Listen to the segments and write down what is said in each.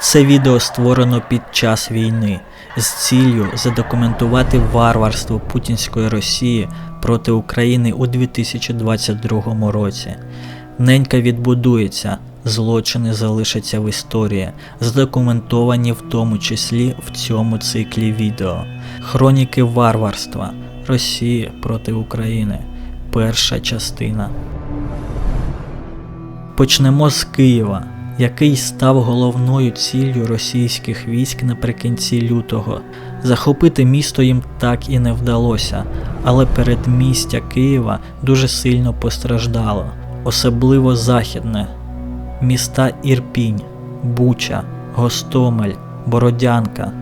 Це відео створено під час війни з ціллю задокументувати варварство путінської Росії проти України у 2022 році. Ненька відбудується, злочини залишаться в історії, задокументовані в тому числі в цьому циклі відео. Хроніки варварства Росії проти України. Перша частина. Почнемо з Києва, який став головною ціллю російських військ наприкінці лютого. Захопити місто їм так і не вдалося, але передмістя Києва дуже сильно постраждало, особливо західне. Міста Ірпінь, Буча, Гостомель, Бородянка.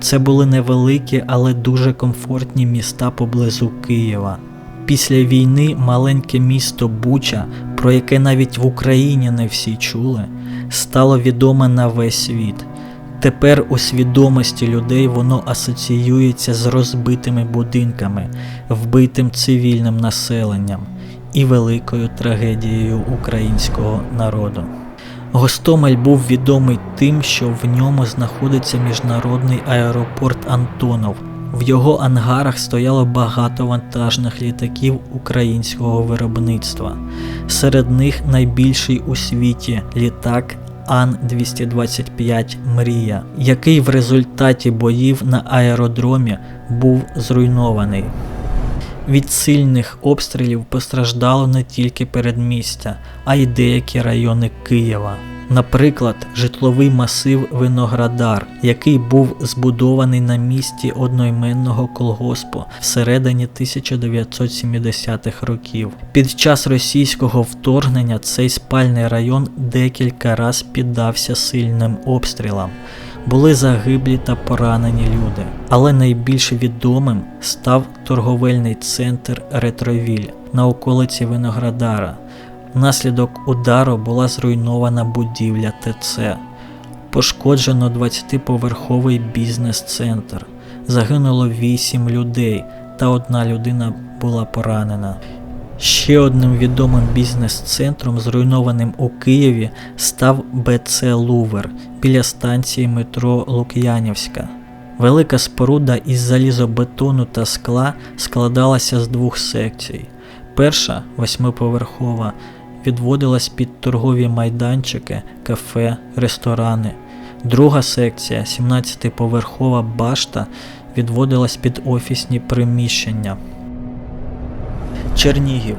Це були невеликі, але дуже комфортні міста поблизу Києва. Після війни маленьке місто Буча, про яке навіть в Україні не всі чули, стало відоме на весь світ. Тепер у свідомості людей воно асоціюється з розбитими будинками, вбитим цивільним населенням і великою трагедією українського народу. Гостомель був відомий тим, що в ньому знаходиться міжнародний аеропорт Антонов. В його ангарах стояло багато вантажних літаків українського виробництва. Серед них найбільший у світі літак Ан-225 Мрія, який в результаті боїв на аеродромі був зруйнований. Від сильних обстрілів постраждало не тільки передмістя, а й деякі райони Києва. Наприклад, житловий масив Виноградар, який був збудований на місці одноіменного колгоспу всередині 1970-х років. Під час російського вторгнення цей спальний район декілька раз піддався сильним обстрілам. Були загиблі та поранені люди, але найбільш відомим став торговельний центр Ретровіль на околиці Виноградара. Внаслідок удару була зруйнована будівля ТЦ. Пошкоджено 20-поверховий бізнес-центр. Загинуло 8 людей, та одна людина була поранена. Ще одним відомим бізнес-центром, зруйнованим у Києві, став БЦ Лувер біля станції метро Лук'янівська. Велика споруда із залізобетону та скла складалася з двох секцій. Перша, восьмиповерхова, відводилась під торгові майданчики, кафе, ресторани. Друга секція, 17-поверхова башта, відводилась під офісні приміщення. Чернігів.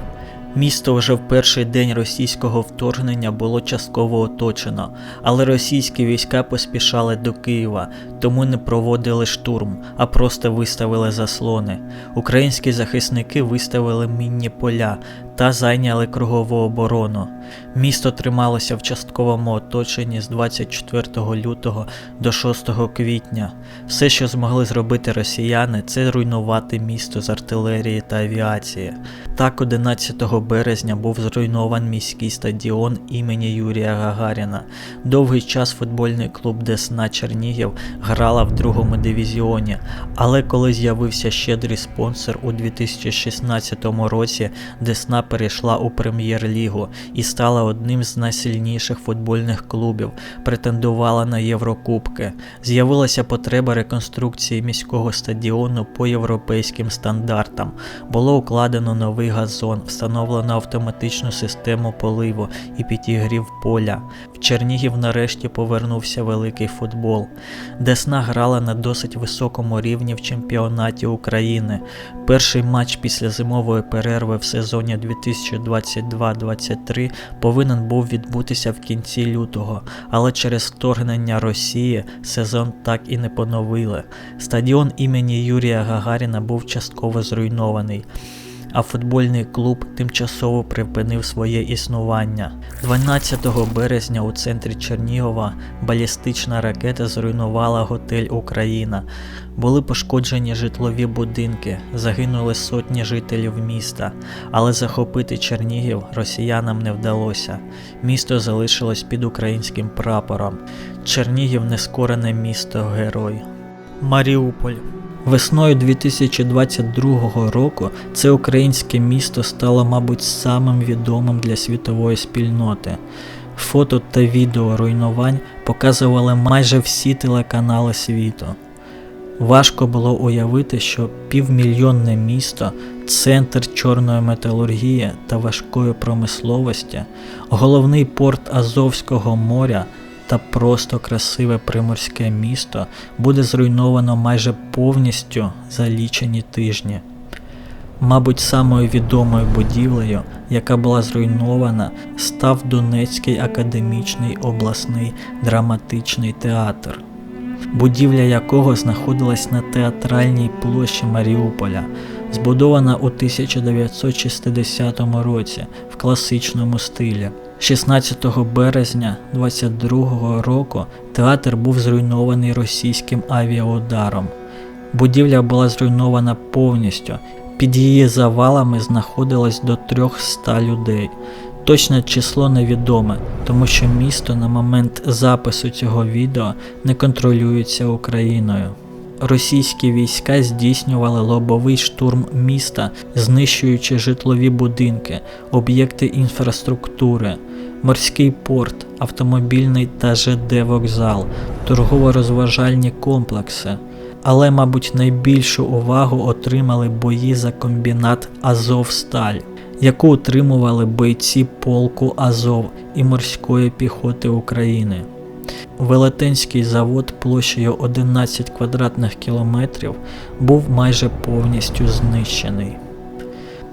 Місто вже в перший день російського вторгнення було частково оточено, але російські війська поспішали до Києва, тому не проводили штурм, а просто виставили заслони. Українські захисники виставили мінні поля та зайняли кругову оборону. Місто трималося в частковому оточенні з 24 лютого до 6 квітня. Все, що змогли зробити росіяни, це руйнувати місто з артилерії та авіації. Так, 11 березня був зруйнований міський стадіон імені Юрія Гагаріна. Довгий час футбольний клуб Десна Чернігів грала в другому дивізіоні, але коли з'явився щедрий спонсор у 2016 році, Десна перейшла у прем'єр-лігу і стала одним з найсильніших футбольних клубів, претендувала на Єврокубки. З'явилася потреба реконструкції міського стадіону по європейським стандартам. Було укладено новий газон, встановлено автоматичну систему поливу і підігрів поля. В Чернігів нарешті повернувся великий футбол. Десна грала на досить високому рівні в чемпіонаті України. Перший матч після зимової перерви в сезоні 2022-23 повинен був відбутися в кінці лютого, але через вторгнення Росії сезон так і не поновили. Стадіон імені Юрія Гагаріна був частково зруйнований. А футбольний клуб тимчасово припинив своє існування. 12 березня у центрі Чернігова балістична ракета зруйнувала готель Україна. Були пошкоджені житлові будинки, загинули сотні жителів міста, але захопити Чернігів росіянам не вдалося. Місто залишилось під українським прапором. Чернігів нескорене місто герой. Маріуполь. Весною 2022 року це українське місто стало, мабуть, самим відомим для світової спільноти. Фото та відео руйнувань показували майже всі телеканали світу. Важко було уявити, що півмільйонне місто, центр чорної металургії та важкої промисловості, головний порт Азовського моря та просто красиве приморське місто буде зруйновано майже повністю за лічені тижні. Мабуть, самою відомою будівлею, яка була зруйнована, став Донецький академічний обласний драматичний театр, будівля якого знаходилась на театральній площі Маріуполя, збудована у 1960 році в класичному стилі. 16 березня 22 року театр був зруйнований російським авіаударом. Будівля була зруйнована повністю. Під її завалами знаходилось до 300 людей. Точне число невідоме, тому що місто на момент запису цього відео не контролюється Україною. Російські війська здійснювали лобовий штурм міста, знищуючи житлові будинки, об'єкти інфраструктури, морський порт, автомобільний та ЖД вокзал, торгово-розважальні комплекси. Але, мабуть, найбільшу увагу отримали бої за комбінат Азовсталь, яку утримували бойці полку Азов і морської піхоти України. Велетенський завод площею 11 квадратних кілометрів був майже повністю знищений.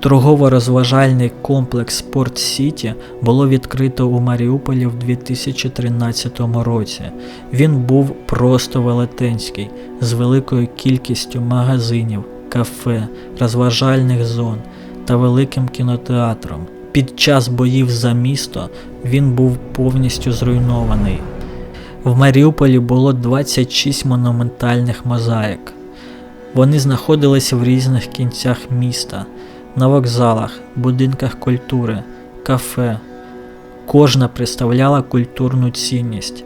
Торгово-розважальний комплекс Спорт Сіті було відкрито у Маріуполі в 2013 році. Він був просто велетенський, з великою кількістю магазинів, кафе, розважальних зон та великим кінотеатром. Під час боїв за місто він був повністю зруйнований. В Маріуполі було 26 монументальних мозаїк. Вони знаходились в різних кінцях міста, на вокзалах, будинках культури, кафе. Кожна представляла культурну цінність.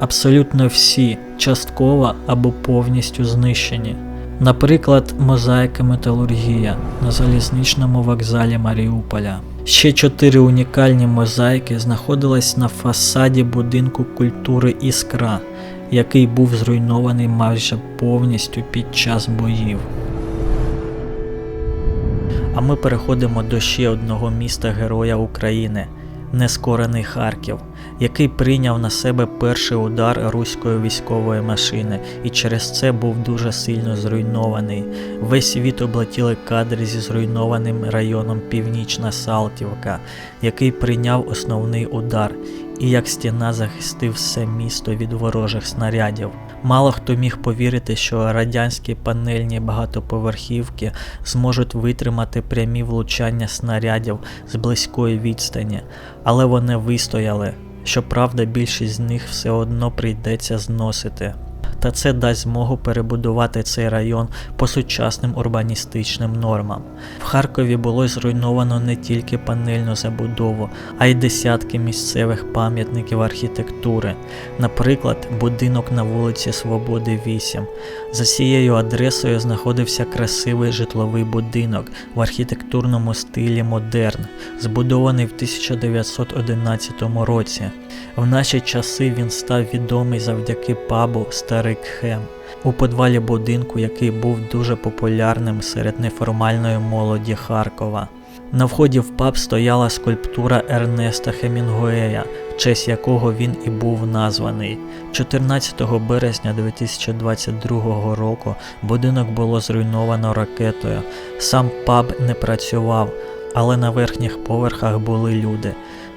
Абсолютно всі частково або повністю знищені. Наприклад, мозаїка металургія на залізничному вокзалі Маріуполя. Ще чотири унікальні мозаїки знаходились на фасаді будинку культури Іскра, який був зруйнований майже повністю під час боїв. А ми переходимо до ще одного міста Героя України нескорений Харків, який прийняв на себе перший удар руської військової машини і через це був дуже сильно зруйнований. Весь світ облетіли кадри зі зруйнованим районом Північна Салтівка, який прийняв основний удар і як стіна захистив все місто від ворожих снарядів. Мало хто міг повірити, що радянські панельні багатоповерхівки зможуть витримати прямі влучання снарядів з близької відстані, але вони вистояли. Щоправда, більшість з них все одно прийдеться зносити та це дасть змогу перебудувати цей район по сучасним урбаністичним нормам. В Харкові було зруйновано не тільки панельну забудову, а й десятки місцевих пам'ятників архітектури, наприклад, будинок на вулиці Свободи 8. За цією адресою знаходився красивий житловий будинок в архітектурному стилі модерн, збудований в 1911 році. В наші часи він став відомий завдяки пабу Старий Кхем у подвалі будинку, який був дуже популярним серед неформальної молоді Харкова. На вході в паб стояла скульптура Ернеста Хемінгуея, в честь якого він і був названий. 14 березня 2022 року будинок було зруйновано ракетою. Сам паб не працював, але на верхніх поверхах були люди.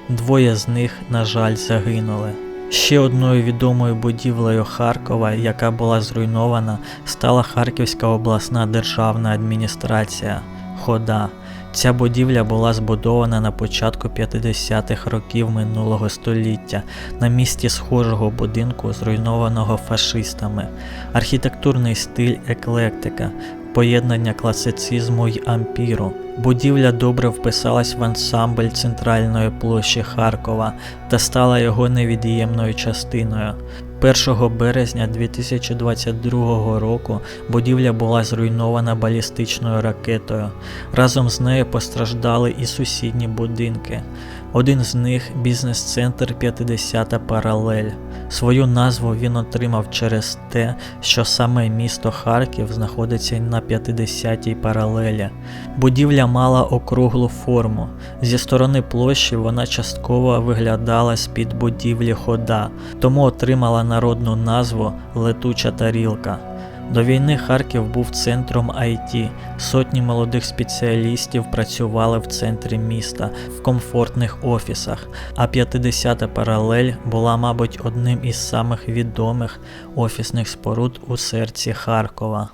Двоє з них, на жаль, загинули. Ще одною відомою будівлею Харкова, яка була зруйнована, стала Харківська обласна державна адміністрація Хода. Ця будівля була збудована на початку 50-х років минулого століття на місці схожого будинку, зруйнованого фашистами, архітектурний стиль еклектика, поєднання класицизму й ампіру. Будівля добре вписалась в ансамбль центральної площі Харкова та стала його невід'ємною частиною. 1 березня 2022 року будівля була зруйнована балістичною ракетою. Разом з нею постраждали і сусідні будинки. Один з них бізнес-центр 50-та паралель. Свою назву він отримав через те, що саме місто Харків знаходиться на 50-й паралелі. Будівля мала округлу форму. Зі сторони площі вона частково виглядала з-під будівлі хода, тому отримала народну назву Летуча тарілка. До війни Харків був центром IT. Сотні молодих спеціалістів працювали в центрі міста в комфортних офісах, а 50-та паралель була, мабуть, одним із самих відомих офісних споруд у серці Харкова.